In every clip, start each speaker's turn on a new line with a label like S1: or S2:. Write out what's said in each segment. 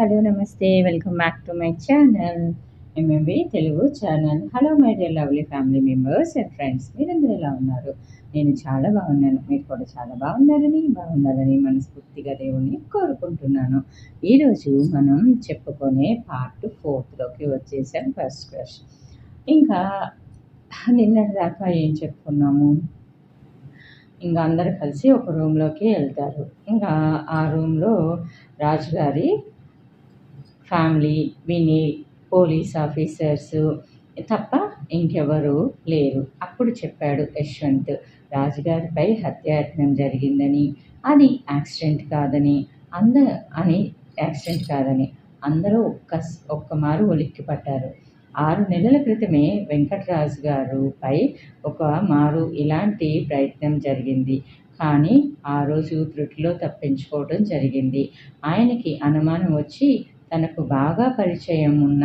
S1: Hello నమస్తే. Welcome back to my channel MMB Telugu channel hello my dear lovely family members and friends మీరందరూ ఎలా ఉన్నారు? నేను చాలా బాగున్నాను. మీరు కూడా చాలా బాగున్నారని బాగుండాలని మనస్ఫూర్తిగా దేవుణ్ణి కోరుకుంటున్నాను. ఈరోజు మనం చెప్పుకునే పార్ట్ ఫోర్త్లోకి వచ్చేసాం. ఫస్ట్ క్రష్ ఇంకా నిన్నటి దాకా ఏం చెప్పుకున్నాము? ఇంకా అందరు కలిసి ఒక రూమ్లోకి వెళ్తారు. ఇంకా ఆ రూమ్లో రాజుగారి ఫ్యామిలీ వినీల్ పోలీస్ ఆఫీసర్స్ తప్ప ఇంకెవరూ లేరు. అప్పుడు చెప్పాడు యశ్వంత్ రాజుగారిపై హత్యాయత్నం జరిగిందని. అది యాక్సిడెంట్ కాదని అంద అని యాక్సిడెంట్ కాదని అందరూ ఒక్క ఒక్క మారు ఒలిక్కి పట్టారు ఆరు నెలల క్రితమే వెంకటరాజు గారుపై ఒక మారు ఇలాంటి ప్రయత్నం జరిగింది. కానీ ఆ రోజు త్రుటిలో తప్పించుకోవడం జరిగింది. ఆయనకి అనుమానం వచ్చి తనకు బాగా పరిచయం ఉన్న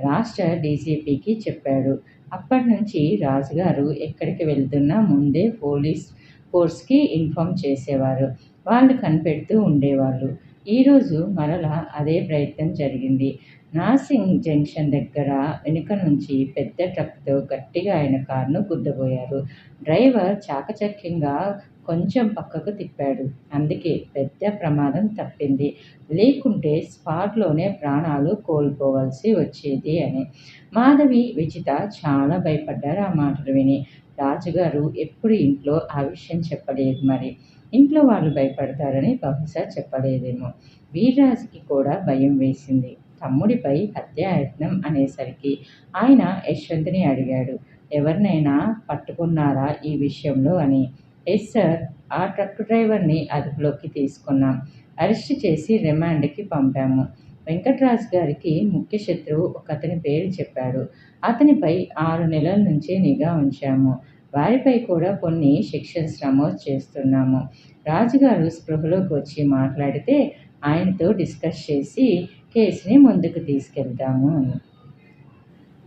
S1: రాష్ట్ర డీజీపీకి చెప్పాడు. అప్పటి నుంచి రాజుగారు ఎక్కడికి వెళ్తున్నా ముందే పోలీస్ ఫోర్స్కి ఇన్ఫామ్ చేసేవారు. వాళ్ళు కనిపెడుతూ ఉండేవాళ్ళు. ఈరోజు మరలా అదే ప్రయత్నం జరిగింది. నాసింగ్ జంక్షన్ దగ్గర వెనుక నుంచి పెద్ద ట్రక్తో గట్టిగా ఆయన కారును గుద్దబోయారు. డ్రైవర్ చాకచక్యంగా కొంచెం పక్కకు తిప్పాడు. అందుకే పెద్ద ప్రమాదం తప్పింది. లేకుంటే స్పాట్లోనే ప్రాణాలు కోల్పోవలసి వచ్చేది అని. మాధవి విచిత చాలా భయపడ్డారు ఆ మాటలు విని. రాజుగారు ఎప్పుడు ఇంట్లో ఆ విషయం చెప్పలేదు మరి. ఇంట్లో వాళ్ళు భయపడతారని బహుశా చెప్పలేదేమో. వీర్రాజుకి కూడా భయం వేసింది. తమ్ముడిపై హత్యాయత్నం అనేసరికి ఆయన యశ్వంత్ని అడిగాడు ఎవరినైనా పట్టుకున్నారా ఈ విషయంలో? అని. ఎస్ సార్ ఆ ట్రక్ డ్రైవర్ని అదుపులోకి తీసుకున్నాం. అరెస్ట్ చేసి రిమాండ్కి పంపాము. వెంకట్రాజు గారికి ముఖ్య శత్రువు ఒకతని పేరు చెప్పాడు. అతనిపై ఆరు నెలల నుంచి నిఘా ఉంచాము. వారిపై కూడా కొన్ని సెక్షన్స్ నమోదు చేస్తున్నాము. రాజుగారు స్పృహలోకి వచ్చి మాట్లాడితే ఆయనతో డిస్కస్ చేసి కేసుని ముందుకు తీసుకెళ్తాము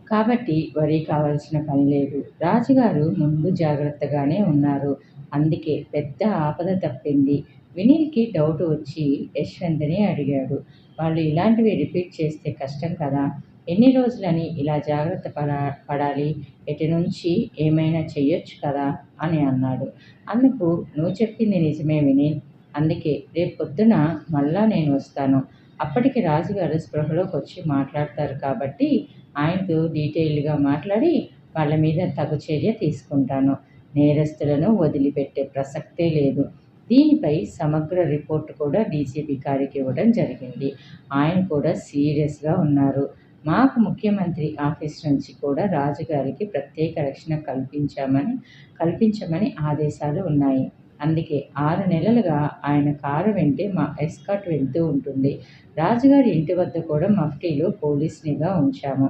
S1: కాబట్టి వరి కావాల్సిన పని లేదు. రాజుగారు ముందు జాగ్రత్తగానే ఉన్నారు. అందుకే పెద్ద ఆపద తప్పింది. వినీల్కి డౌట్ వచ్చి యశ్వంత్ని అడిగాడు. వాళ్ళు ఇలాంటివి రిపీట్ చేస్తే కష్టం కదా. ఎన్ని రోజులని ఇలా జాగ్రత్త పడా పడాలి? ఎటు నుంచి ఏమైనా చెయ్యొచ్చు కదా? అని అన్నాడు. అందుకు నువ్వు చెప్పింది నిజమే వినీల్. అందుకే రేపు పొద్దున మళ్ళా నేను వస్తాను. అప్పటికి రాజుగారు స్పృహలోకి వచ్చి మాట్లాడతారు కాబట్టి ఆయనతో డీటెయిల్గా మాట్లాడి వాళ్ళ మీద తగు చర్య తీసుకుంటాను. నేరస్తులను వదిలిపెట్టే ప్రసక్తే లేదు. దీనిపై సమగ్ర రిపోర్ట్ కూడా డీజీపీ గారికి ఇవ్వడం జరిగింది. ఆయన కూడా సీరియస్గా ఉన్నారు. మాకు ముఖ్యమంత్రి ఆఫీస్ నుంచి కూడా రాజుగారికి ప్రత్యేక రక్షణ కల్పించామని కల్పించమని ఆదేశాలు ఉన్నాయి. అందుకే ఆరు నెలలుగా ఆయన కారు వెంటే మా ఎస్కాట్ వెళ్తూ ఉంటుంది. రాజుగారి ఇంటి వద్ద కూడా మఫ్టీలో పోలీస్నిగా ఉంచాము.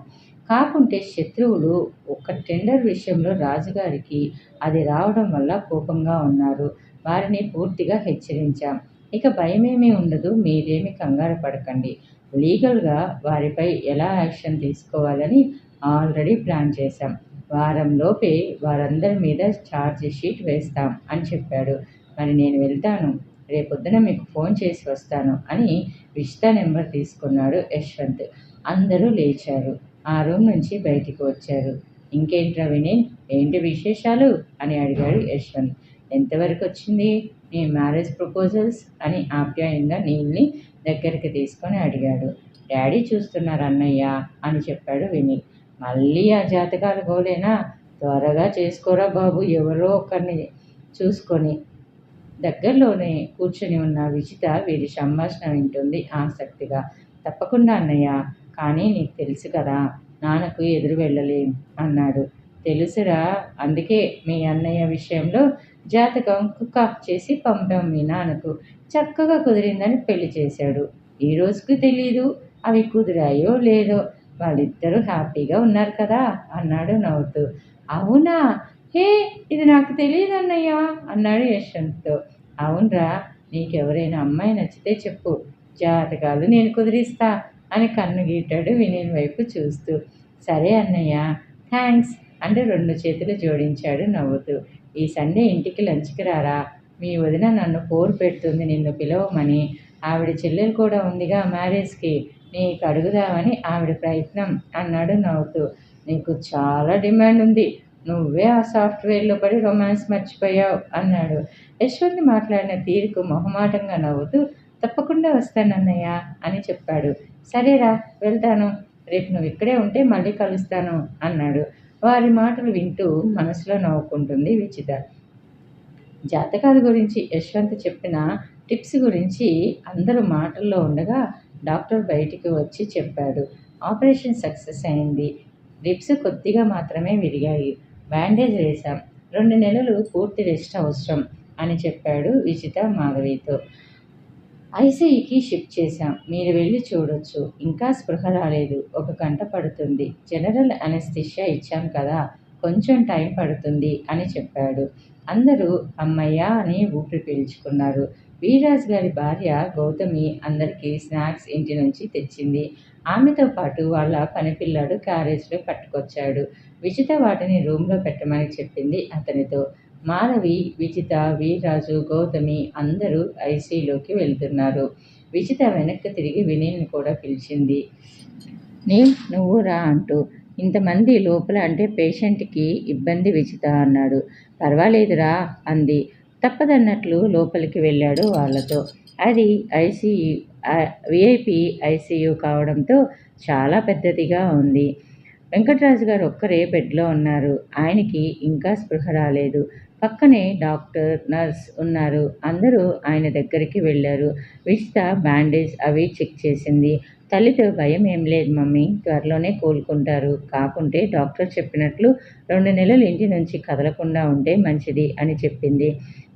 S1: కాకుంటే శత్రువులు ఒక టెండర్ విషయంలో రాజుగారికి అది రావడం వల్ల కోపంగా ఉన్నారు. వారిని పూర్తిగా హెచ్చరించాం. ఇక భయమేమీ ఉండదు మీరేమి కంగారు పడకండి. లీగల్గా వారిపై ఎలా యాక్షన్ తీసుకోవాలని ఆల్రెడీ ప్లాన్ చేశాం. వారంలోపే వారందరి మీద ఛార్జ్ షీట్ వేస్తాం అని చెప్పాడు. మరి నేను వెళ్తాను. రేపొద్దున మీకు ఫోన్ చేసి వస్తాను అని విష్తా నెంబర్ తీసుకున్నాడు యశ్వంత్. అందరూ లేచారు. ఆ రూమ్ నుంచి బయటికి వచ్చారు. ఇంకేంట్రా విని ఏంటి విశేషాలు? అని అడిగాడు యశ్వంత్. ఎంతవరకు వచ్చింది? నీ మ్యారేజ్ ప్రపోజల్స్? అని ఆప్యాయంగా నీల్ని దగ్గరికి తీసుకొని అడిగాడు. డాడీ చూస్తున్నారు అన్నయ్య అని చెప్పాడు వినీల్ మళ్ళీ ఆ జాతకాలు గోలేనా? త్వరగా చేసుకోరా బాబు ఎవరో ఒకరిని చూసుకొని. దగ్గరలోనే కూర్చొని ఉన్న విజిత వీరి సంభాషణ వింటుంది ఆసక్తిగా. తప్పకుండా అన్నయ్య కానీ నీకు తెలుసు కదా నాన్నకు ఎదురు వెళ్ళలేం అన్నాడు. తెలుసురా అందుకే మీ అన్నయ్య విషయంలో జాతకం కుక్క చేసి పంపాం మీ నాన్నకు చక్కగా కుదిరిందని పెళ్ళి చేశాడు. ఈ రోజుకి తెలీదు అవి కుదిరాయో లేదో వాళ్ళిద్దరూ హ్యాపీగా ఉన్నారు కదా అన్నాడు నవ్వుతూ. అవునా? హే ఇది నాకు తెలియదు అన్నయ్య అన్నాడు యశ్వంత్తో. అవునరా నీకెవరైనా అమ్మాయి నచ్చితే చెప్పు. జాతకాలు నేను కుదిరిస్తా అని కన్ను గీటాడు వినయన్ వైపు చూస్తూ. సరే అన్నయ్య థ్యాంక్స్ అంటే రెండు చేతులు జోడించాడు నవ్వుతూ. ఈ సండే ఇంటికి లంచ్కి రారా? మీ వదిన నన్ను పోరు పెడుతుంది నిన్ను పిలవమని. ఆవిడ చెల్లెలు కూడా ఉందిగా మ్యారేజ్కి. నీకు అడుగుదామని ఆవిడ ప్రయత్నం అన్నాడు నవ్వుతూ. నీకు చాలా డిమాండ్ ఉంది. నువ్వే ఆ సాఫ్ట్వేర్లో పడి రొమాన్స్ మర్చిపోయావు అన్నాడు. యశ్వంత్ మాట్లాడిన తీరుకు మొహమాటంగా నవ్వుతూ తప్పకుండా వస్తానన్నయ్య అని చెప్పాడు. సరేరా వెళ్తాను. రేపు నువ్వు ఇక్కడే ఉంటే మళ్ళీ కలుస్తాను అన్నాడు. వారి మాటలు వింటూ మనసులో నవ్వుకుంటుంది విచిత జాతకాల గురించి యశ్వంత్ చెప్పిన టిప్స్ గురించి అందరూ మాటల్లో ఉండగా డాక్టర్ బయటికి వచ్చి చెప్పాడు. ఆపరేషన్ సక్సెస్ అయింది. రిప్స్ కొద్దిగా మాత్రమే విరిగాయి. బ్యాండేజ్ వేశాం. రెండు నెలలు పూర్తి రెస్ట్ అవసరం అని చెప్పాడు విజిత మాధవితో. ఐసీఈకి షిఫ్ట్ చేశాం. మీరు వెళ్ళి చూడొచ్చు. ఇంకా స్పృహ రాలేదు. ఒక గంట పడుతుంది. జనరల్ అనస్థిషియా ఇచ్చాం కదా. కొంచెం టైం పడుతుంది అని చెప్పాడు. అందరూ అమ్మయ్య అని ఊపిరి పీల్చుకున్నారు. వీరాజ్ గారి భార్య గౌతమి అందరికీ స్నాక్స్ ఇంటి నుంచి తెచ్చింది. ఆమెతో పాటు వాళ్ళ పనిపిల్లాడు క్యారేజ్లో పట్టుకొచ్చాడు. విజిత వాటిని రూమ్లో పెట్టమని చెప్పింది అతనితో. మాధవి విజిత వీర్రాజు గౌతమి అందరూ ఐసీలోకి వెళ్తున్నారు. విజిత వెనక్కి తిరిగి వినీల్ని కూడా పిలిచింది. నీల్ నువ్వు రా అంటూ. ఇంతమంది లోపల అంటే పేషెంట్కి ఇబ్బంది విజిత అన్నాడు. పర్వాలేదురా అంది. తప్పదన్నట్లు లోపలికి వెళ్ళాడు వాళ్ళతో. అది ఐసీయూ విఐపి ఐసీయూ కావడంతో చాలా పెద్దదిగా ఉంది. వెంకటరాజు గారు ఒక్కరే బెడ్లో ఉన్నారు. ఆయనకి ఇంకా స్పృహ రాలేదు. పక్కనే డాక్టర్ నర్స్ ఉన్నారు. అందరూ ఆయన దగ్గరికి వెళ్ళారు. విజిత బ్యాండేజ్ అవి చెక్ చేసింది. తల్లితో భయం ఏం లేదు మమ్మీ త్వరలోనే కోలుకుంటారు. కాకుంటే డాక్టర్ చెప్పినట్లు రెండు నెలలు ఇంటి నుంచి కదలకుండా ఉంటే మంచిది అని చెప్పింది.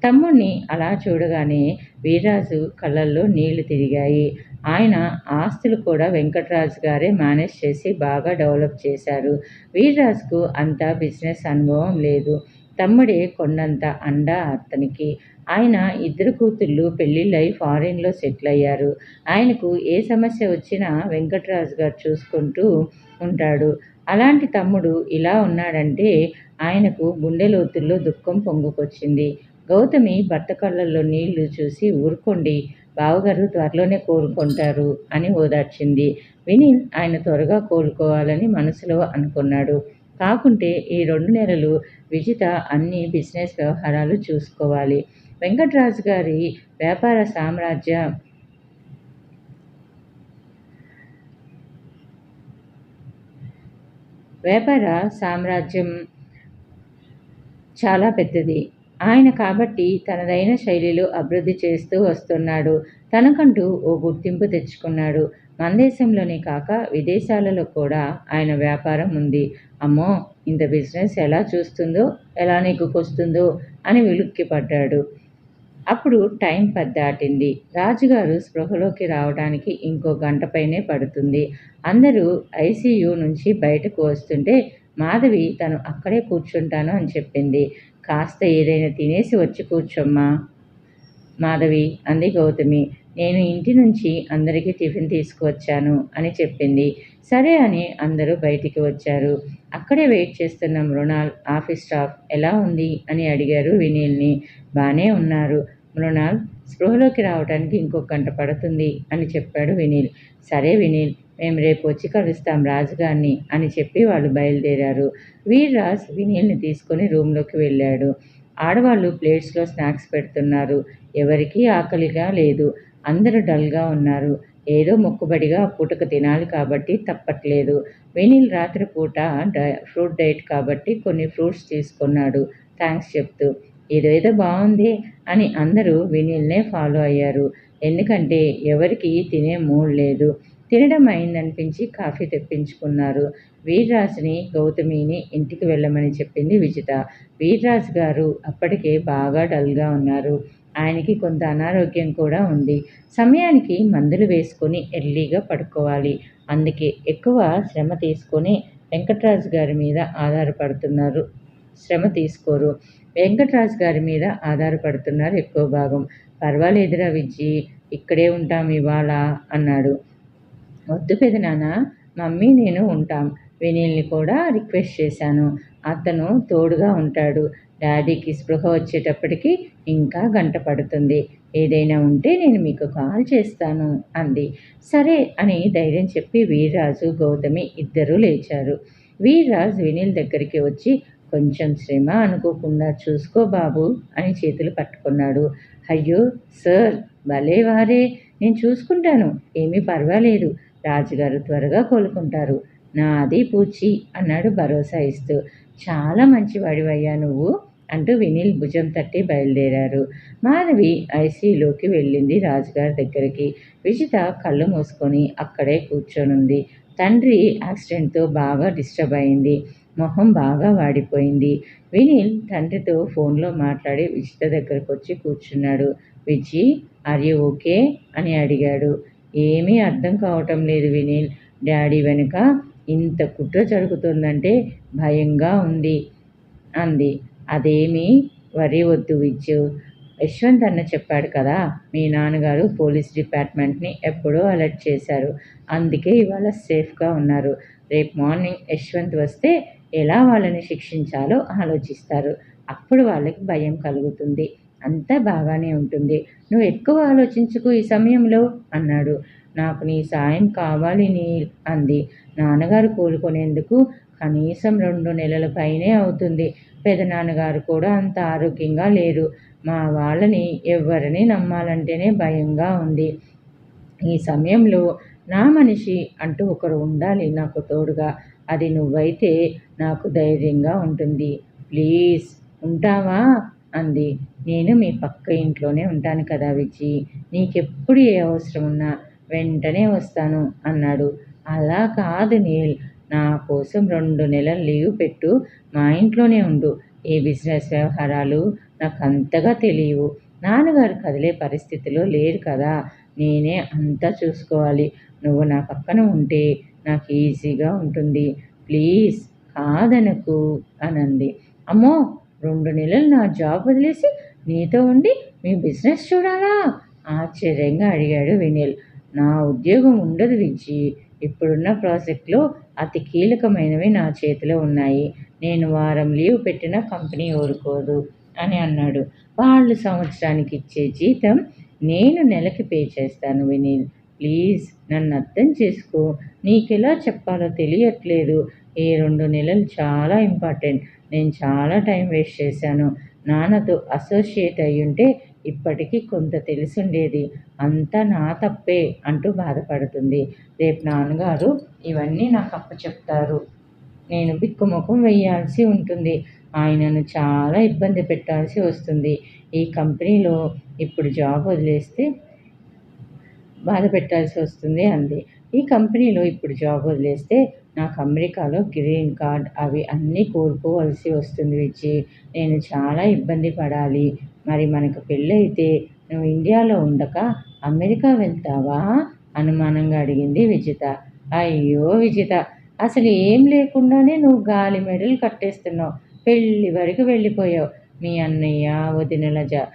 S1: తమ్ముణ్ణి అలా చూడగానే వీర్రాజు కళ్ళల్లో నీళ్ళు తిరిగాయి. ఆయన ఆస్తులు కూడా వెంకటరాజు గారే మేనేజ్ చేసి బాగా డెవలప్ చేశారు. వీర్రాజుకు అంత బిజినెస్ అనుభవం లేదు. తమ్ముడే కొండంత అండ అతనికి. ఆయన ఇద్దరు కూతుళ్ళు పెళ్ళిళ్ళై ఫారిన్లో సెటిల్ అయ్యారు. ఆయనకు ఏ సమస్య వచ్చినా వెంకటరాజు గారు చూసుకుంటూ ఉంటాడు. అలాంటి తమ్ముడు ఇలా ఉన్నాడంటే ఆయనకు గుండె లోతుల్లో దుఃఖం పొంగుకొచ్చింది. గౌతమి భర్త కళ్ళల్లో నీళ్ళు చూసి ఊరుకోండి బావగారు త్వరలోనే కోలుకుంటారు అని ఓదార్చింది. విని ఆయన త్వరగా కోలుకోవాలని మనసులో అనుకున్నాడు. కాకుంటే ఈ రెండు నెలలు విజిత అన్ని బిజినెస్ వ్యవహారాలు చూసుకోవాలి. వెంకటరాజు గారి వ్యాపార సామ్రాజ్య వ్యాపార సామ్రాజ్యం చాలా పెద్దది. ఆయన కాబట్టి తనదైన శైలిలో అభివృద్ధి చేస్తూ వస్తున్నాడు. తనకంటూ ఓ గుర్తింపు తెచ్చుకున్నాడు. మన దేశంలోనే కాక విదేశాలలో కూడా ఆయన వ్యాపారం ఉంది. అమ్మో ఇంత బిజినెస్ ఎలా చూస్తుందో ఎలా నెగ్గుకొస్తుందో అని విలుక్కి పడ్డాడు అప్పుడు టైం పెద్దాటింది రాజుగారు స్పృహలోకి రావడానికి ఇంకో గంట పైనే పడుతుంది. అందరూ ఐసీయూ నుంచి బయటకు వస్తుంటే మాధవి తను అక్కడే కూర్చుంటాను అని చెప్పింది. కాస్త ఏదైనా తినేసి వచ్చి కూర్చోమ్మా. మాధవి అంది గౌతమి. నేను ఇంటి నుంచి అందరికీ టిఫిన్ తీసుకువచ్చాను అని చెప్పింది. సరే అని అందరూ బయటికి వచ్చారు. అక్కడే వెయిట్ చేస్తున్న మృణాల్ ఆఫీస్ స్టాఫ్ ఎలా ఉంది? అని అడిగారు వినీల్ని. బాగానే ఉన్నారు. మృణాల్ స్పృహలోకి రావడానికి ఇంకొక గంట పడుతుంది అని చెప్పాడు వినీల్. సరే వినీల్ మేము రేపు వచ్చి కలుస్తాం రాజుగారిని అని చెప్పి వాళ్ళు బయలుదేరారు. వీర్రాజ్ వినీల్ని తీసుకొని రూమ్లోకి వెళ్ళాడు. ఆడవాళ్ళు ప్లేట్స్లో స్నాక్స్ పెడుతున్నారు. ఎవరికీ ఆకలిగా లేదు. అందరూ డల్గా ఉన్నారు. ఏదో మొక్కుబడిగా పూటకు తినాలి కాబట్టి తప్పట్లేదు. వెనిల్ రాత్రిపూట డై ఫ్రూట్ డైట్ కాబట్టి కొన్ని ఫ్రూట్స్ తీసుకున్నాడు. థ్యాంక్స్ చెప్తూ ఇదేదో బాగుంది అని అందరూ వినీల్నే ఫాలో అయ్యారు. ఎందుకంటే ఎవరికి తినే మూడ్ లేదు. తినడం అయిందనిపించి కాఫీ తెప్పించుకున్నారు. వీర్రాజుని గౌతమిని ఇంటికి వెళ్ళమని చెప్పింది విజిత. వీర్రాజు గారు అప్పటికే బాగా డల్గా ఉన్నారు. ఆయనకి కొంత అనారోగ్యం కూడా ఉంది. సమయానికి మందులు వేసుకొని ఎర్లీగా పడుకోవాలి. అందుకే ఎక్కువ శ్రమ తీసుకొని వెంకటరాజు గారి మీద ఆధారపడుతున్నారు. శ్రమ తీసుకోరు. వెంకటరాజు గారి మీద ఆధారపడుతున్నారు ఎక్కువ భాగం. పర్వాలేదురా విజ్జి ఇక్కడే ఉంటాం ఇవాళ అన్నాడు. వద్దు పెదనాన్న మమ్మీ నేను ఉంటాం. వినీల్ని కూడా రిక్వెస్ట్ చేశాను. అతను తోడుగా ఉంటాడు. డాడీకి స్పృహ వచ్చేటప్పటికి ఇంకా గంట పడుతుంది. ఏదైనా ఉంటే నేను మీకు కాల్ చేస్తాను అంది. సరే అని ధైర్యం చెప్పి వీర్రాజు గౌతమి ఇద్దరూ లేచారు. వీర్రాజు వినీల్ దగ్గరికి వచ్చి కొంచెం శ్రమ అనుకోకుండా చూసుకో బాబు అని చేతులు పట్టుకున్నాడు. అయ్యో సార్ భలే వారే నేను చూసుకుంటాను. ఏమీ పర్వాలేదు. రాజుగారు త్వరగా కోలుకుంటారు. నాది పూచి అన్నాడు భరోసా ఇస్తూ. చాలా మంచివాడివయ్యా నువ్వు అంటూ వినీల్ భుజం తట్టి బయలుదేరారు. మాధవి ఐసీలోకి వెళ్ళింది రాజుగారి దగ్గరికి. విజిత కళ్ళు మూసుకొని అక్కడే కూర్చొనుంది. తండ్రి యాక్సిడెంట్తో బాగా డిస్టర్బ్ అయింది. మొహం బాగా వాడిపోయింది. వినిల్ తండ్రితో ఫోన్లో మాట్లాడి విజిత దగ్గరకు వచ్చి కూర్చున్నాడు. Viji are you okay? అని అడిగాడు. ఏమీ అర్థం కావటం లేదు వినిల్. డాడీ వెనుక ఇంత కుట్ర జరుగుతుందంటే భయంగా ఉంది అంది. అదేమీ వరి వద్దు విచ్చు యశ్వంత్ అన్న చెప్పాడు కదా మీ నాన్నగారు పోలీస్ డిపార్ట్మెంట్ని ఎప్పుడో అలర్ట్ చేశారు. అందుకే ఇవాళ సేఫ్గా ఉన్నారు. రేపు మార్నింగ్ యశ్వంత్ వస్తే ఎలా వాళ్ళని శిక్షించాలో ఆలోచిస్తారు. అప్పుడు వాళ్ళకి భయం కలుగుతుంది. అంతా బాగానే ఉంటుంది. నువ్వు ఎక్కువ ఆలోచించుకు ఈ సమయంలో అన్నాడు. నాకు నీ సాయం కావాలి నీ అంది. నాన్నగారు కోలుకునేందుకు కనీసం రెండు నెలల పైనే అవుతుంది. పెదనాన్నగారు కూడా అంత ఆరోగ్యంగా లేరు. మా వాళ్ళని ఎవరిని నమ్మాలంటేనే భయంగా ఉంది. ఈ సమయంలో నా మనిషి అంటూ ఒకరు ఉండాలి నాకు తోడుగా. అది నువ్వైతే నాకు ధైర్యంగా ఉంటుంది. ప్లీజ్ ఉంటావా? అంది. నేను మీ పక్క ఇంట్లోనే ఉంటాను కదా విజి. నీకెప్పుడు ఏ అవసరం ఉన్నా వెంటనే వస్తాను అన్నాడు. అలా కాదు నీల్. నా కోసం రెండు నెలలు లీవ్ పెట్టు. మా ఇంట్లోనే ఉండు. ఏ బిజినెస్ వ్యవహారాలు? నాకు అంతగా తెలియవు. నాన్నగారు కదిలే పరిస్థితిలో లేరు కదా. నేనే అంతా చూసుకోవాలి. నువ్వు నా పక్కన ఉంటే నాకు ఈజీగా ఉంటుంది. ప్లీజ్ కాదనకు అనంది. అమ్మో! రెండు నెలలు నా జాబ్ వదిలేసి నీతో ఉండి మీ బిజినెస్ చూడాలా? ఆశ్చర్యంగా అడిగాడు వినిల్. నా ఉద్యోగం ఉండదు విజ్జి ఇప్పుడున్న ప్రాజెక్ట్లో అతి కీలకమైనవి నా చేతిలో ఉన్నాయి. నేను వారం లీవ్ పెట్టిన కంపెనీ ఊరుకోదు అని అన్నాడు. వాళ్ళు సంవత్సరానికి ఇచ్చే జీతం నేను నెలకి పే చేస్తాను వినీల్. ప్లీజ్ నన్ను అర్థం చేసుకో. నీకెలా చెప్పాలో తెలియట్లేదు. ఈ రెండు నెలలు చాలా ఇంపార్టెంట్. నేను చాలా టైం వేస్ట్ చేశాను. నాన్నతో అసోసియేట్ అయ్యుంటే ఇప్పటికీ కొంత తెలిసుండేది. అంతా నా తప్పే అంటూ బాధపడుతుంది. రేపు నాన్నగారు ఇవన్నీ నాకు అప్ప చెప్తారు నేను బిక్కుముఖం వేయాల్సి ఉంటుంది. ఆయనను చాలా ఇబ్బంది పెట్టాల్సి వస్తుంది. ఈ కంపెనీలో ఇప్పుడు జాబ్ వదిలేస్తే బాధ పెట్టాల్సి వస్తుంది అంది. ఈ కంపెనీలో ఇప్పుడు జాబ్ వదిలేస్తే నాకు అమెరికాలో గ్రీన్ కార్డ్ అవి అన్నీ కోల్పోవలసి వస్తుంది విచ్చి నేను చాలా ఇబ్బంది పడాలి. మరి మనకు పెళ్ళైతే నువ్వు ఇండియాలో ఉండక అమెరికా వెళ్తావా? అనుమానంగా అడిగింది విజిత. అయ్యో విజిత అసలు ఏం లేకుండానే నువ్వు గాలి మెడలు కట్టేస్తున్నావు. పెళ్ళి వరకు వెళ్ళిపోయావు. మీ అన్నయ్య వదినల జా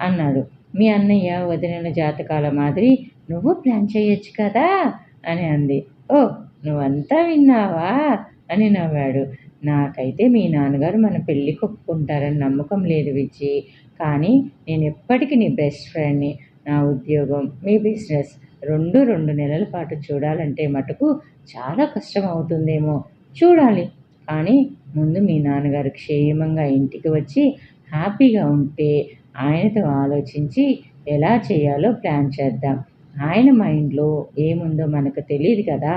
S1: అన్నాడు. మీ అన్నయ్య వదినల జాతకాల మాదిరి నువ్వు ప్లాన్ చేయొచ్చు కదా? అని అంది. ఓ నువ్వంతా విన్నావా? అని నవ్వాడు. నాకైతే మీ నాన్నగారు మన పెళ్ళి కొప్పుకుంటారని నమ్మకం లేదు విజయ్ కానీ నేను ఎప్పటికీ నీ బెస్ట్ ఫ్రెండ్ని నా ఉద్యోగం మీ బిజినెస్ రెండు రెండు నెలల పాటు చూడాలంటే మటుకు చాలా కష్టం అవుతుందేమో. చూడాలి. కానీ ముందు మీ నాన్నగారు క్షేమంగా ఇంటికి వచ్చి హ్యాపీగా ఉంటే ఆయనతో ఆలోచించి ఎలా చేయాలో ప్లాన్ చేద్దాం. ఆయన మైండ్లో ఏముందో మనకు తెలియదు కదా.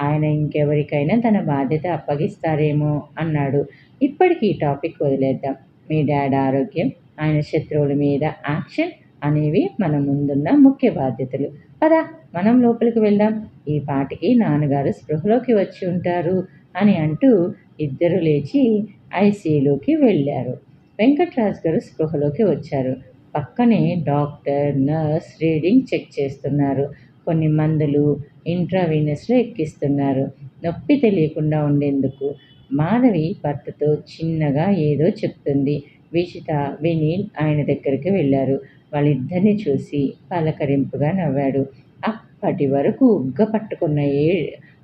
S1: ఆయన ఇంకెవరికైనా తన బాధ్యత అప్పగిస్తారేమో అన్నాడు. ఇప్పటికీ ఈ టాపిక్ వదిలేద్దాం. మీ డాడ్ ఆరోగ్యం ఆయన శత్రువుల మీద యాక్షన్ అనేవి మన ముందున్న ముఖ్య బాధ్యతలు. పదా మనం లోపలికి వెళ్దాం. ఈ పాటికి నాన్నగారు స్పృహలోకి వచ్చి ఉంటారు అని అంటూ ఇద్దరు లేచి ఐసీయూలోకి వెళ్ళారు. వెంకట్రాజ్ గారు స్పృహలోకి వచ్చారు. పక్కనే డాక్టర్ నర్స్ రీడింగ్ చెక్ చేస్తున్నారు. కొన్ని మందులు ఇంట్రావీనస్లో ఎక్కిస్తున్నారు. నొప్పి తెలియకుండా ఉండేందుకు మాధవి భర్తతో చిన్నగా ఏదో చెప్తుంది. విజిత వినీల్ ఆయన దగ్గరికి వెళ్ళారు. వాళ్ళిద్దరిని చూసి పలకరింపుగా నవ్వాడు. అప్పటి వరకు ఉగ్గ పట్టుకున్న ఏ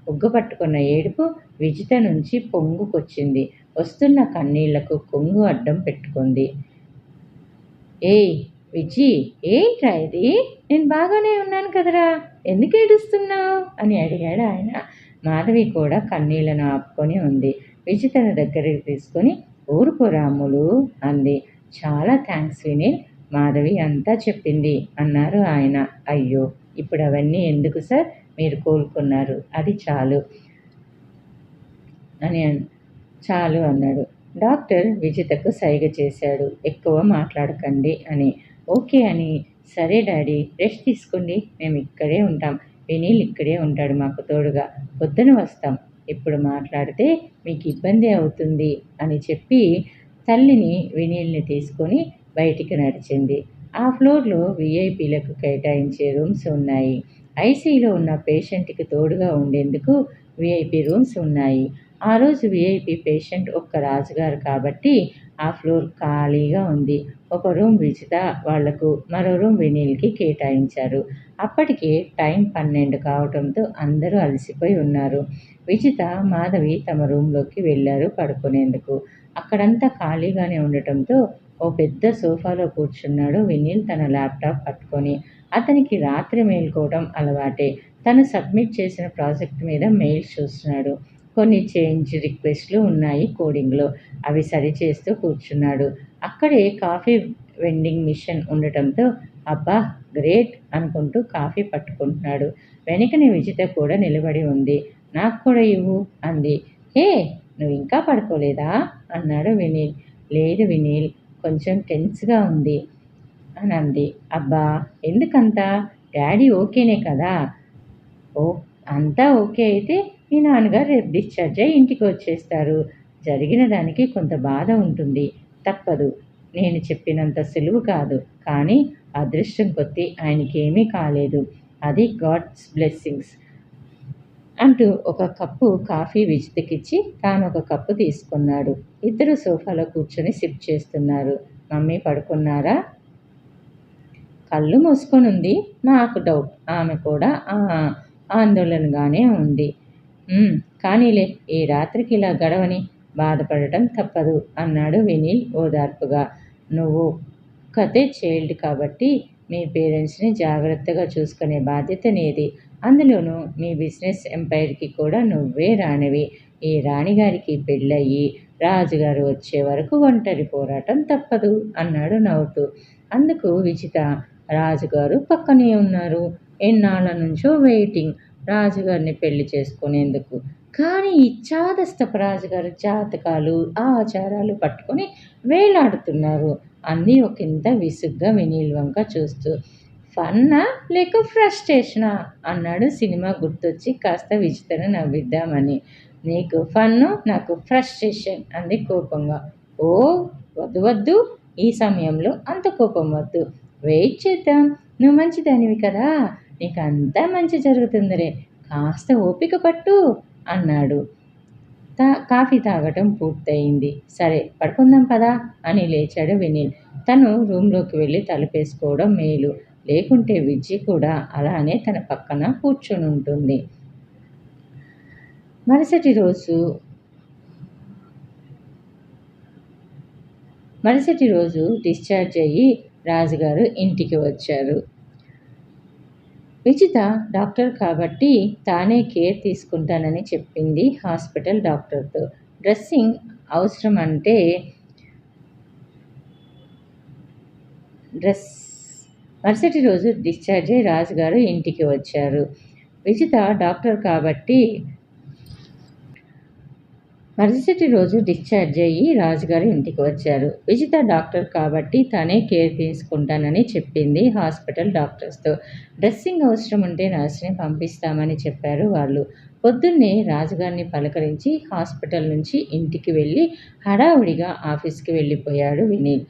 S1: ఉగ్గ పట్టుకున్న ఏడుపు విజిత నుంచి పొంగుకొచ్చింది. వస్తున్న కన్నీళ్ళకు కొంగు అడ్డం పెట్టుకుంది. ఏయ్ విజి ఏంట్రా ఇది నేను బాగానే ఉన్నాను కదరా. ఎందుకు ఏడుస్తున్నావు? అని అడిగాడు ఆయన. మాధవి కూడా కన్నీళ్ళను ఆపుకొని ఉంది. విజి తన దగ్గరికి తీసుకొని ఊరుకోరాములు అంది. చాలా థ్యాంక్స్ విని మాధవి అంతా చెప్పింది అన్నారు ఆయన. అయ్యో ఇప్పుడు అవన్నీ ఎందుకు సార్? మీరు కోలుకున్నారు అది చాలు. అని చాలు అన్నాడు. డాక్టర్ విజితకు సైగ చేశాడు. ఎక్కువ మాట్లాడకండి అని. ఓకే అని. సరే డాడీ రెస్ట్ తీసుకోండి. మేము ఇక్కడే ఉంటాం. వినీల్ ఇక్కడే ఉంటాడు మాకు తోడుగా. పొద్దున వస్తాం. ఇప్పుడు మాట్లాడితే మీకు ఇబ్బంది అవుతుంది అని చెప్పి తల్లిని వినీల్ని తీసుకొని బయటికి నడిచింది. ఆ ఫ్లోర్లో విఐపీలకు కేటాయించే రూమ్స్ ఉన్నాయి. ఐసీలో ఉన్న పేషెంట్కి తోడుగా ఉండేందుకు విఐపీ రూమ్స్ ఉన్నాయి. ఆ రోజు విఐపి పేషెంట్ ఒక్క రాజుగారు కాబట్టి ఆ ఫ్లోర్ ఖాళీగా ఉంది. ఒక రూమ్ విజిత వాళ్ళకు మరో రూమ్ వినీల్కి కేటాయించారు. అప్పటికే టైం పన్నెండు కావడంతో అందరూ అలసిపోయి ఉన్నారు. విజిత మాధవి తమ రూమ్లోకి వెళ్ళారు పడుకునేందుకు. అక్కడంతా ఖాళీగానే ఉండటంతో ఓ పెద్ద సోఫాలో కూర్చున్నాడు వినీల్ తన ల్యాప్టాప్ పట్టుకొని. అతనికి రాత్రి మేల్కోవడం అలవాటే. తను సబ్మిట్ చేసిన ప్రాజెక్ట్ మీద మెయిల్స్ చూస్తున్నాడు. కొన్ని చేంజ్ రిక్వెస్ట్లు ఉన్నాయి కోడింగ్లో. అవి సరిచేస్తూ కూర్చున్నాడు. అక్కడే కాఫీ వెండింగ్ మిషన్ ఉండటంతో అబ్బా గ్రేట్ అనుకుంటూ కాఫీ పట్టుకుంటున్నాడు. వెనకనే విజిత కూడా నిలబడి ఉంది. నాకు కూడా ఇవ్వు అంది. హే నువ్వు ఇంకా పడుకోలేదా? అన్నాడు వినీల్. లేదు వినీల్ కొంచెం టెన్స్గా ఉంది అని అంది. అబ్బా ఎందుకంత? డాడీ ఓకేనే కదా? ఓ అంతా ఓకే అయితే మీ నాన్నగారు రేపు డిశ్చార్జ్ అయ్యి ఇంటికి వచ్చేస్తారు. జరిగిన దానికి కొంత బాధ ఉంటుంది. తప్పదు. నేను చెప్పినంత సులువు కాదు. కానీ అదృష్టం కొద్ది ఆయనకేమీ కాలేదు. అది గాడ్స్ బ్లెస్సింగ్స్ అంటూ ఒక కప్పు కాఫీ విజితకిచ్చి తాను ఒక కప్పు తీసుకున్నాడు. ఇద్దరు సోఫాలో కూర్చొని సిప్ చేస్తున్నారు. మమ్మీ పడుకున్నారా? కళ్ళు మూసుకొని ఉంది నాకు డౌట్. ఆమె కూడా ఆందోళనగానే ఉంది. కానీలే ఈ రాత్రికి ఇలా గడవని బాధపడటం తప్పదు అన్నాడు వినీల్ ఓదార్పుగా. నువ్వు కథే చైల్డ్ కాబట్టి మీ పేరెంట్స్ని జాగ్రత్తగా చూసుకునే బాధ్యత నీది. అందులోనూ మీ బిజినెస్ ఎంపైర్కి కూడా నువ్వే రానివి ఈ రాణిగారికి పెళ్ళయ్యి రాజుగారు వచ్చే వరకు ఒంటరి పోరాటం తప్పదు అన్నాడు నవ్వుతూ అందుకు విజిత రాజుగారు పక్కనే ఉన్నారు. ఎన్నాళ్ళ నుంచో వెయిటింగ్. రాజుగారిని పెళ్ళి చేసుకునేందుకు. కానీ ఈ చాదస్తపు రాజుగారు జాతకాలు ఆచారాలు పట్టుకొని వేలాడుతున్నారు. అన్నీ ఒకంత విసుగ్గా వినీల్వంక చూస్తూ ఫన్నా లేక ఫ్రస్ట్రేషనా? అన్నాడు సినిమా గుర్తొచ్చి కాస్త విచిత్ర నవ్విద్దామని. నీకు ఫన్ను నాకు ఫ్రస్ట్రేషన్ అంది కోపంగా. ఓ వద్దు వద్దు ఈ సమయంలో అంత కోపం వద్దు. వెయిట్ చేద్దాం. నువ్వు మంచిదానివి కదా. నీకంతా మంచి జరుగుతుందిరే కాస్త ఓపిక పట్టు అన్నాడు. తా కాఫీ తాగటం పూర్తయింది. సరే పడుకుందాం పదా అని లేచాడు వినిల్. తను రూమ్లోకి వెళ్ళి తలుపేసుకోవడం మేలు. లేకుంటే విజ్జి కూడా అలానే తన పక్కన కూర్చొని ఉంటుంది మరుసటి రోజు మరుసటి రోజు డిశ్చార్జ్ అయ్యి రాజుగారు ఇంటికి వచ్చారు. విజిత డాక్టర్ కాబట్టి తానే కేర్ తీసుకుంటానని చెప్పింది హాస్పిటల్ డాక్టర్తో. డ్రెస్సింగ్ అవసరం అంటే డ్రెస్. మరుసటి రోజు డిశ్చార్జ్ అయ్యి రాజుగారు ఇంటికి వచ్చారు. విజిత డాక్టర్ కాబట్టి మరుసటి రోజు డిశ్చార్జ్ అయ్యి రాజుగారు ఇంటికి వచ్చారు. విజిత డాక్టర్ కాబట్టి తనే కేర్ తీసుకుంటానని చెప్పింది హాస్పిటల్ డాక్టర్స్తో. డ్రెస్సింగ్ అవసరం ఉంటే నర్స్ని పంపిస్తామని చెప్పారు వాళ్ళు. పొద్దున్నే రాజుగారిని పలకరించి హాస్పిటల్ నుంచి ఇంటికి వెళ్ళి హడావుడిగా ఆఫీస్కి వెళ్ళిపోయాడు వినీల్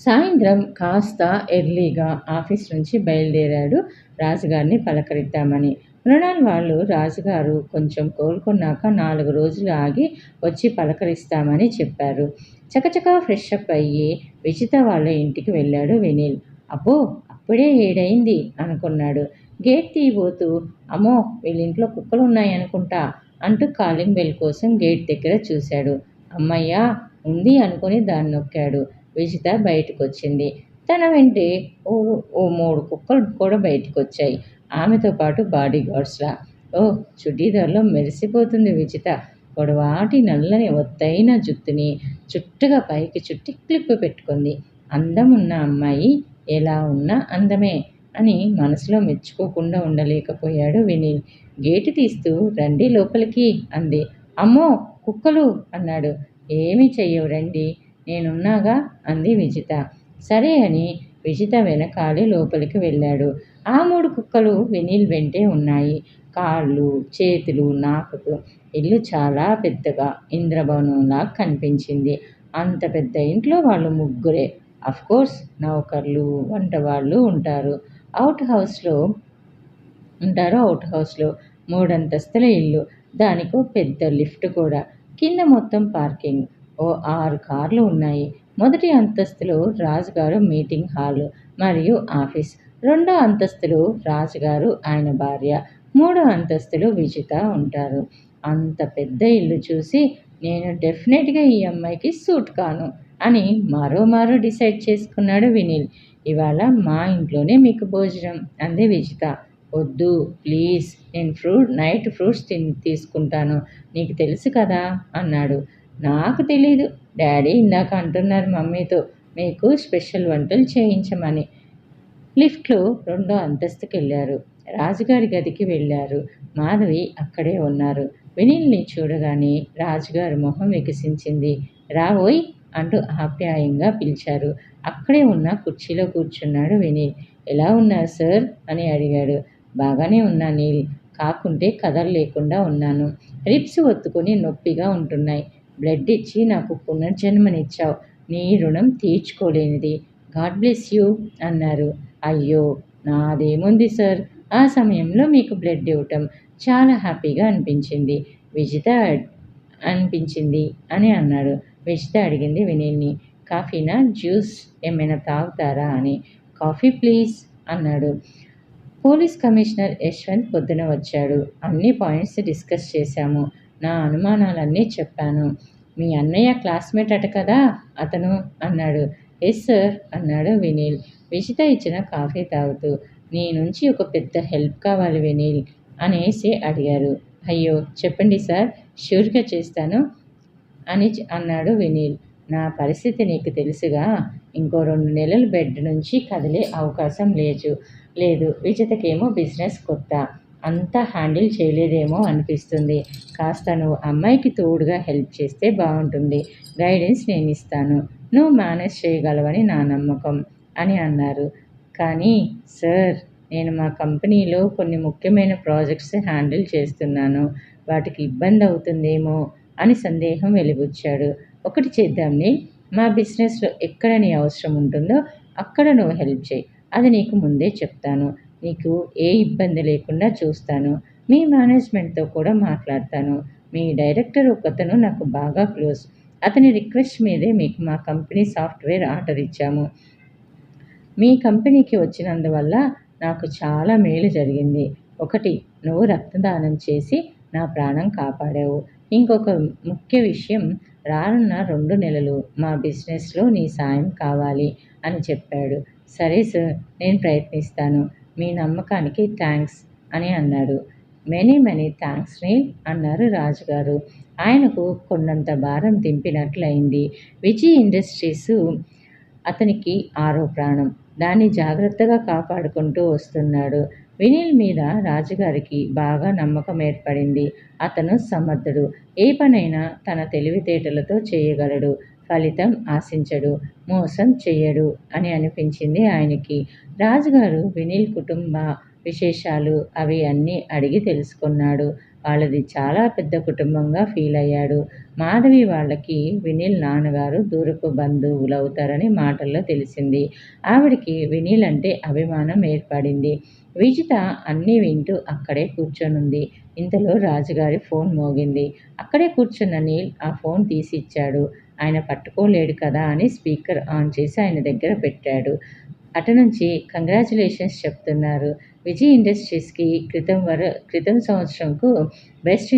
S1: సాయంత్రం కాస్త ఎర్లీగా ఆఫీస్ నుంచి బయలుదేరాడు రాజుగారిని పలకరిద్దామని. మృణాల్ వాళ్ళు రాజుగారు కొంచెం కోలుకున్నాక నాలుగు రోజులు ఆగి వచ్చి పలకరిస్తామని చెప్పారు. చకచకా ఫ్రెష్ అప్ అయ్యి విజిత వాళ్ళ ఇంటికి వెళ్ళాడు వినీల్. అబ్బో అప్పుడే ఏడైంది అనుకున్నాడు. గేట్ తీయబోతూ అమ్మో వీళ్ళింట్లో కుక్కలు ఉన్నాయనుకుంటా అంటూ కాలింగ్ బెల్ కోసం గేట్ దగ్గర చూశాడు. అమ్మయ్యా ఉంది అనుకుని దాన్ని నొక్కాడు. విజిత బయటకు వచ్చింది తన వెంటే ఓ ఓ మూడు కుక్కలు కూడా బయటకు వచ్చాయి ఆమెతో పాటు బాడీ గార్డ్స్లా ఓ చుడీదార్లో మెరిసిపోతుంది విజిత. పొడవాటి నల్లని ఒత్తైన జుత్తుని చుట్టగా పైకి చుట్టి క్లిప్ పెట్టుకుంది. అందం ఉన్న అమ్మాయి ఎలా ఉన్నా అందమే అని మనసులో మెచ్చుకోకుండా ఉండలేకపోయాడు వినీల్. గేటు తీస్తూ రండి లోపలికి అంది. అమ్మో కుక్కలు అన్నాడు. ఏమీ చెయ్యవు రండి నేనున్నాగా అంది విజిత. సరే అని విజిత వెనకాలి లోపలికి వెళ్ళాడు. ఆ మూడు కుక్కలు వెనీల్ వెంటే ఉన్నాయి. కాళ్ళు చేతులు నాకుతూ ఇల్లు చాలా పెద్దగా ఇంద్రభవనంలా కనిపించింది. అంత పెద్ద ఇంట్లో వాళ్ళు ముగ్గురే. కోర్స్ నౌకర్లు వంట వాళ్ళు ఉంటారు అవుట్ హౌస్లో ఉంటారు అవుట్ హౌస్లో మూడంతస్తుల ఇల్లు. దానికో పెద్ద లిఫ్ట్ కూడా. కింద మొత్తం పార్కింగ్. ఓ ఆరు కార్లు ఉన్నాయి. మొదటి అంతస్తులో రాజుగారు మీటింగ్ హాల్ మరియు ఆఫీస్. రెండో అంతస్తులో రాజుగారు ఆయన భార్య. మూడో అంతస్తులో విజిత ఉంటారు. అంత పెద్ద ఇల్లు చూసి నేను డెఫినెట్గా ఈ అమ్మాయికి సూట్ కాను అని మరో మారో డిసైడ్ చేసుకున్నాడు వినీల్. ఇవాళ మా ఇంట్లోనే మీకు భోజనం అంది విజిత. వద్దు ప్లీజ్ నేను ఫ్రూట్ నైట్ ఫ్రూట్స్ తిన్ తీసుకుంటాను. నీకు తెలుసు కదా అన్నాడు. నాకు తెలీదు. డాడీ ఇందాక అంటున్నారు మమ్మీతో మీకు స్పెషల్ వంటలు చేయించమని. లిఫ్ట్లో రెండో అంతస్తుకి వెళ్ళారు రాజుగారి గదికి వెళ్ళారు. మాధవి అక్కడే ఉన్నారు. వినీల్ని చూడగానే రాజుగారి మొహం వికసించింది. రావోయ్ అంటూ ఆప్యాయంగా పిలిచారు. అక్కడే ఉన్న కుర్చీలో కూర్చున్నాడు వినీల్. ఎలా ఉన్నారు సార్? అని అడిగాడు. బాగానే ఉన్నా నీల్. కాకుంటే కదలలేకుండా ఉన్నాను. రిప్స్ ఒత్తుకొని నొప్పిగా ఉంటున్నాయి. బ్లడ్ ఇచ్చి నాకు పునర్జన్మనిచ్చావు. నీ రుణం తీర్చుకోలేనిది. గాడ్ బ్లెస్ యూ అన్నారు. అయ్యో నాదేముంది సార్? ఆ సమయంలో మీకు బ్లడ్ ఇవ్వటం చాలా హ్యాపీగా అనిపించింది. విజిత అనిపించింది అని అన్నాడు. విజిత అడిగింది వినీల్ని. కాఫీనా? జ్యూస్ ఏమైనా తాగుతారా అని. కాఫీ ప్లీజ్ అన్నాడు. పోలీస్ కమిషనర్ యశ్వంత్ పొద్దున వచ్చాడు. అన్ని పాయింట్స్ డిస్కస్ చేశాము. నా అనుమానాలన్నీ చెప్పాను. మీ అన్నయ్య క్లాస్మేట్ అట కదా? అతను అన్నాడు. ఎస్ సార్ అన్నాడు వినీల్. విజిత ఇచ్చిన కాఫీ తాగుతూ నీ నుంచి ఒక పెద్ద హెల్ప్ కావాలి వినీల్ అనేసి అడిగారు. అయ్యో చెప్పండి సార్ షూర్గా చేస్తాను అని అన్నాడు వినీల్. నా పరిస్థితి నీకు తెలుసుగా? ఇంకో రెండు నెలలు బెడ్ నుంచి కదిలే అవకాశం లేదు. లేదు విజితకేమో బిజినెస్ కొత్త. అంతా హ్యాండిల్ చేయలేదేమో అనిపిస్తుంది. కాస్త నువ్వు అమ్మాయికి తోడుగా హెల్ప్ చేస్తే బాగుంటుంది. గైడెన్స్ నేను ఇస్తాను నువ్వు మేనేజ్ చేయగలవని నా నమ్మకం అని అన్నారు. కానీ సార్ నేను మా కంపెనీలో కొన్ని ముఖ్యమైన ప్రాజెక్ట్స్ హ్యాండిల్ చేస్తున్నాను. వాటికి ఇబ్బంది అవుతుందేమో అని సందేహం వెలిబుచ్చాడు. ఒకటి చేద్దాంని మా బిజినెస్లో ఎక్కడ నీ అవసరం ఉంటుందో అక్కడ నువ్వు హెల్ప్ చేయి. అది నీకు ముందే చెప్తాను. నీకు ఏ ఇబ్బంది లేకుండా చూస్తాను. మీ మేనేజ్మెంట్తో కూడా మాట్లాడతాను. మీ డైరెక్టర్ ఒకతను నాకు బాగా క్లోజ్. అతని రిక్వెస్ట్ మీదే మీకు మా కంపెనీ సాఫ్ట్వేర్ ఆర్డర్ ఇచ్చాము. మీ కంపెనీకి వచ్చినందువల్ల నాకు చాలా మేలు జరిగింది. ఒకటి నువ్వు రక్తదానం చేసి నా ప్రాణం కాపాడావు. ఇంకొక ముఖ్య విషయం రానున్న రెండు నెలలు మా బిజినెస్లో నీ సాయం కావాలి అని చెప్పాడు. సరే సార్ నేను ప్రయత్నిస్తాను. మీ నమ్మకానికి థ్యాంక్స్ అని అన్నాడు. మెనీ మెనీ థ్యాంక్స్ నీల్ అన్నారు రాజుగారు. ఆయనకు కొన్నంత భారం దింపినట్లయింది. విజయ్ ఇండస్ట్రీస్ అతనికి ఆరో ప్రాణం. దాన్ని జాగ్రత్తగా కాపాడుకుంటూ వస్తున్నాడు. వినీల్ మీద రాజుగారికి బాగా నమ్మకం ఏర్పడింది. అతను సమర్థుడు. ఏ పనైనా తన తెలివితేటలతో చేయగలడు. ఫలితం ఆశించడు మోసం చెయ్యడు అని అనిపించింది ఆయనకి. రాజుగారు వినీల్ కుటుంబ విశేషాలు అవి అన్నీ అడిగి తెలుసుకున్నాడు. వాళ్ళది చాలా పెద్ద కుటుంబంగా ఫీల్ అయ్యాడు. మాధవి వాళ్ళకి వినీల్ నాన్నగారు దూరపు బంధువులు అవుతారని మాటల్లో తెలిసింది. ఆవిడికి వినీల్ అంటే అభిమానం ఏర్పడింది. విజిత అన్నీ వింటూ అక్కడే కూర్చొనుంది. ఇంతలో రాజుగారి ఫోన్ మోగింది. అక్కడే కూర్చున్న నీల్ ఆ ఫోన్ తీసి ఇచ్చాడు ఆయన పట్టుకోలేడు కదా అని స్పీకర్ ఆన్ చేసి ఆయన దగ్గర పెట్టాడు. అటు నుంచి కంగ్రాచులేషన్స్ చెప్తున్నారు. విజయ్ ఇండస్ట్రీస్కి క్రితం వర క్రితం సంవత్సరంకు బెస్ట్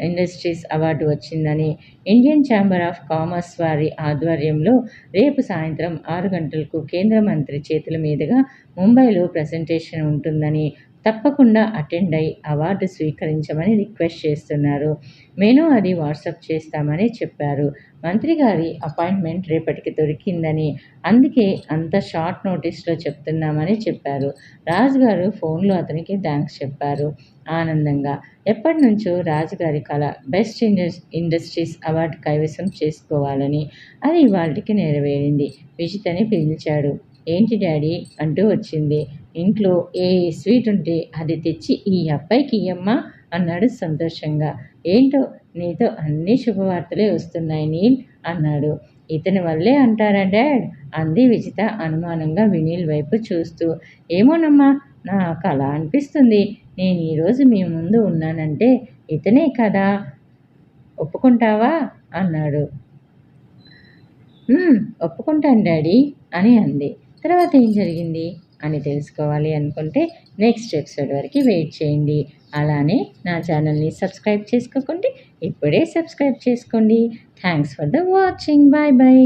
S1: ఇండస్ట్రీస్ అవార్డు వచ్చిందని ఇండియన్ ఛాంబర్ ఆఫ్ కామర్స్ వారి ఆధ్వర్యంలో రేపు సాయంత్రం ఆరు గంటలకు కేంద్ర మంత్రి చేతుల మీదుగా ముంబైలో ప్రజెంటేషన్ ఉంటుందని తప్పకుండా అటెండ్ అయి అవార్డు స్వీకరించమని రిక్వెస్ట్ చేస్తున్నారు. మెను అది వాట్సాప్ చేస్తామని చెప్పారు. మంత్రి గారి అపాయింట్మెంట్ రేపటికి దొరికిందని అందుకే అంత షార్ట్ నోటీస్లో చెప్తున్నామని చెప్పారు. రాజుగారు ఫోన్లో అతనికి థ్యాంక్స్ చెప్పారు. ఆనందంగా ఎప్పటి నుంచో రాజుగారి కళ బెస్ట్ ఇండస్ ఇండస్ట్రీస్ అవార్డు కైవసం చేసుకోవాలని అది ఇవాళకి నెరవేరింది. విజితని పిలిచాడు. ఏంటి డాడీ? అంటూ వచ్చింది. ఇంట్లో ఏ స్వీట్ ఉంటే అది తెచ్చి ఈ అబ్బాయికి ఇయ్యమ్మా అన్నాడు సంతోషంగా. ఏంటో? నీతో అన్ని శుభవార్తలే వస్తున్నాయి నీల్ అన్నాడు. ఇతని వల్లే అంటారా డాడ్? అంది విజిత అనుమానంగా వినీల్ వైపు చూస్తూ. ఏమోనమ్మా నాకు అలా అనిపిస్తుంది. నేను ఈరోజు మీ ముందు ఉన్నానంటే ఇతనే కదా? ఒప్పుకుంటావా? అన్నాడు. ఒప్పుకుంటాను డాడీ అని అంది. తర్వాత ఏం జరిగింది? అని తెలుసుకోవాలి అనుకుంటే నెక్స్ట్ ఎపిసోడ్ వరకు వెయిట్ చేయండి. అలానే నా ఛానల్ని సబ్స్క్రైబ్ చేసుకోకండి. ఇప్పుడే సబ్స్క్రైబ్ చేసుకోండి. Thanks for the watching bye bye